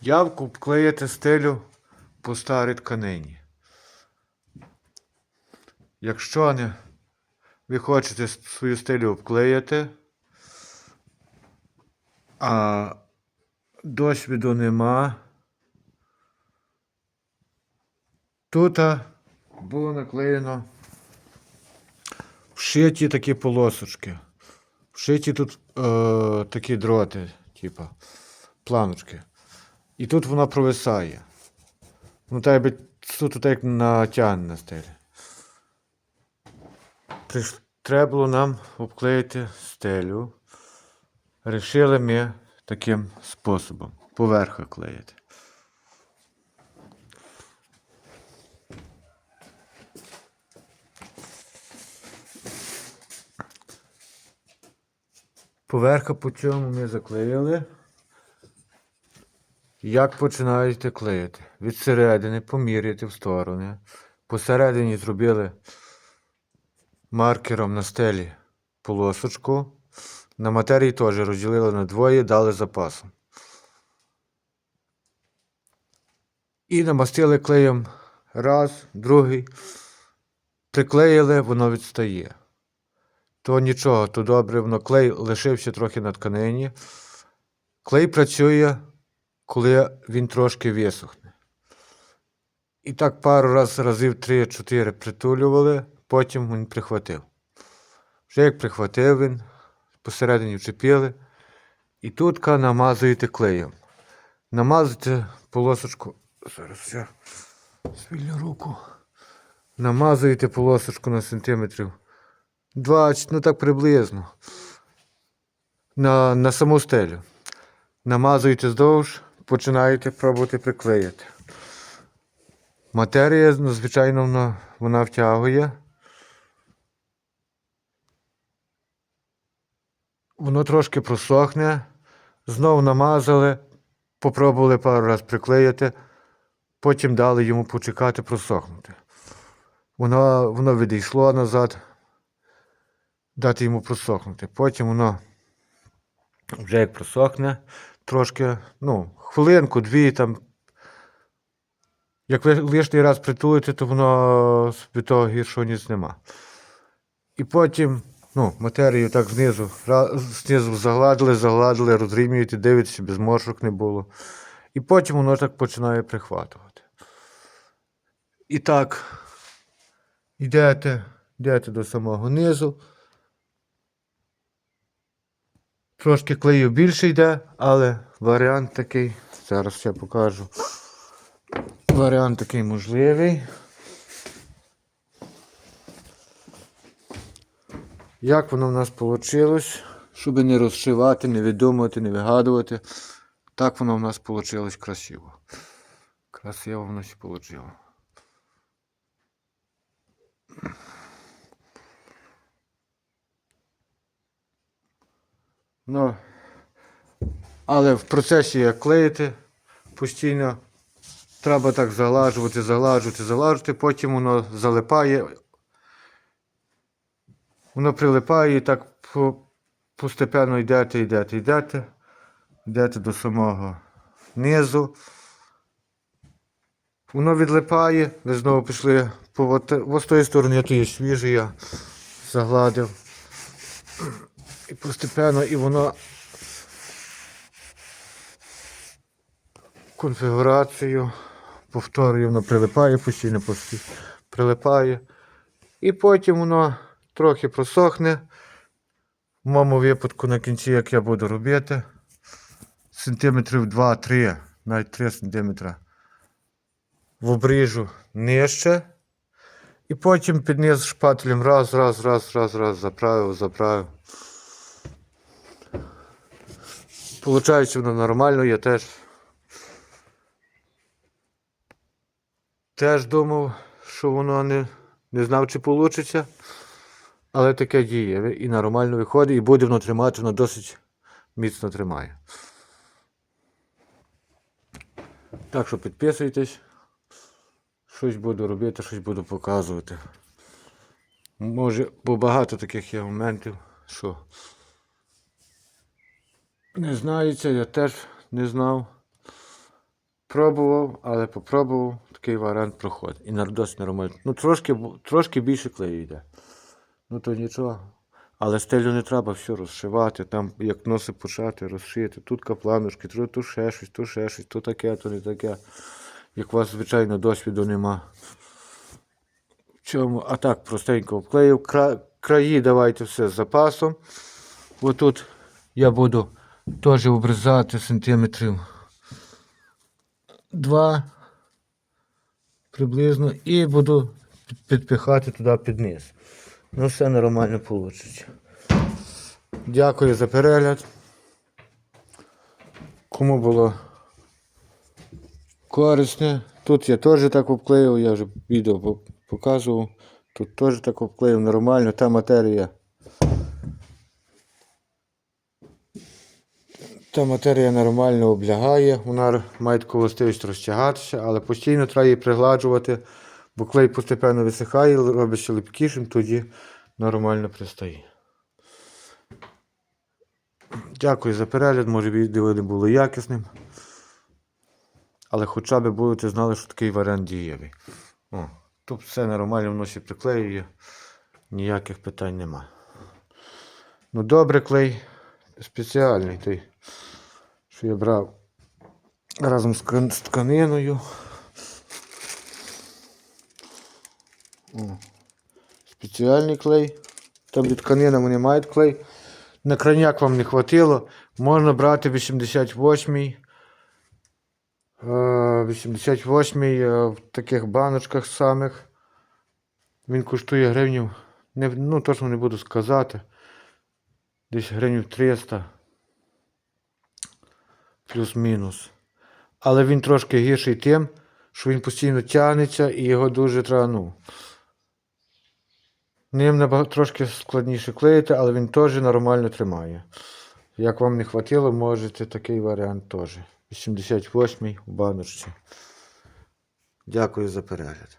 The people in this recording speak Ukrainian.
Як обклеїти стелю по старій тканині? Якщо не ви хочете свою стелю обклеїти, а досвіду нема, тут було наклеєно вшиті такі полосочки. Вшиті тут е, такі дроти, типа планочки. І тут вона провисає. Ну, так би тут як натягне на стелі. Треба було нам обклеїти стелю. Рішили ми таким способом. Поверха клеїти. Поверха по цьому ми заклеїли. Як починаєте клеїти? Від середини поміряйте в сторони. Посередині зробили маркером на стелі полосочку. На матерії теж розділили на двоє, дали запасом. І намастили клеєм раз, другий. Приклеїли, воно відстає. То нічого, то добре, воно клей лишився трохи на тканині. Клей працює, коли він трошки висохне. І так пару раз, разів 3-4 притулювали, потім він прихватив. Вже як прихватив він, посередині вчепили. І тут намазуєте клеєм. Намазуєте полосочку. Зараз я звільню руку. Намазуєте полосочку на сантиметрів 20, ну так приблизно. На, на саму стелю. Намазуєте здовж, починаєте пробувати приклеїти. Матерія, ну, звичайно, вона, вона втягує. Воно трошки просохне. Знову намазали, попробували пару раз приклеїти, потім дали йому почекати просохнути. Воно, воно відійшло назад, дати йому просохнути. Потім воно вже як просохне, трошки, ну, хвилинку, дві там. Як ви лишній раз притулите, то воно від того гіршого ніц нема. І потім, ну, матерію так знизу, знизу загладили, загладили, розрівнюєте, дивитеся, без моршок не було. І потім воно так починає прихватувати. І так, йдете, йдете до самого низу. Трошки клею більше йде, але варіант такий. Зараз ще покажу. Варіант такий можливий. Як воно в нас вийшло, щоб не розшивати, не видумувати, не вигадувати. Так воно в нас вийшло красиво. Красиво в нас вийшло. Ну, але в процесі як клеїти постійно треба так заглажувати, заглажувати, заглажувати, потім воно залипає. Воно прилипає і так постепенно йдете, йдете, йдете, йдете до самого низу. Воно відлипає, ви знову пішли по ось тої сторони, то є свіжий, я загладив. І постепенно і воно конфігурацію повторює, воно прилипає постійно, прилипає. І потім воно трохи просохне. В моєму випадку на кінці, як я буду робити, сантиметрів 2-3, навіть 3 сантиметра в обріжу нижче. І потім під низ шпателем раз, раз, раз, раз, раз, заправив, заправив. Получається воно нормально, я теж. Теж думав, що воно не, не знав, чи вийде. Але таке діє. І нормально виходить, і буде воно тримати, воно досить міцно тримає. Так що підписуйтесь. Щось буду робити, щось буду показувати. Може, бо багато таких є моментів, що не знається, я теж не знав. Пробував, але попробував, такий варіант проходить. І на- досить нормально. Ну, трошки, трошки більше клею йде. Ну то нічого. Але стелю не треба все розшивати, там як носи почати, розшити. Тут капланушки, тут, тут ще щось, тут ще щось, то таке, то не таке. Як у вас, звичайно, досвіду нема. Чому? А так, простенько вклеїв. Кра... Краї давайте все з запасом. Отут я буду теж обрізати сантиметрів два приблизно і буду підпихати туди під низ. Ну, все нормально вийде. Дякую за перегляд. Кому було корисне. Тут я теж так обклеїв, я вже відео показував. Тут теж так обклеїв нормально, та матерія. Та матерія нормально облягає, вона має таку властивість розтягатися, але постійно треба її пригладжувати, бо клей постепенно висихає, робиться липкішим, тоді нормально пристає. Дякую за перегляд, може відео не було якісним. Але хоча б будете знали, що такий варіант дієвий. О, тут все нормально, воно ще приклеює, ніяких питань нема. Ну добре клей спеціальний той, що я брав разом з тканиною. Спеціальний клей. Там де тканина вони мають клей. На крайняк вам не хватило. Можна брати 88-й. Е, 88-й е, в таких баночках самих. Він коштує гривнів. Не, ну, точно не буду сказати. Десь гривнів 300. Плюс-мінус. Але він трошки гірший тим, що він постійно тягнеться і його дуже треба, ну. Ним набагато трошки складніше клеїти, але він теж нормально тримає. Як вам не хватило, можете такий варіант теж. 88-й у баночці. Дякую за перегляд.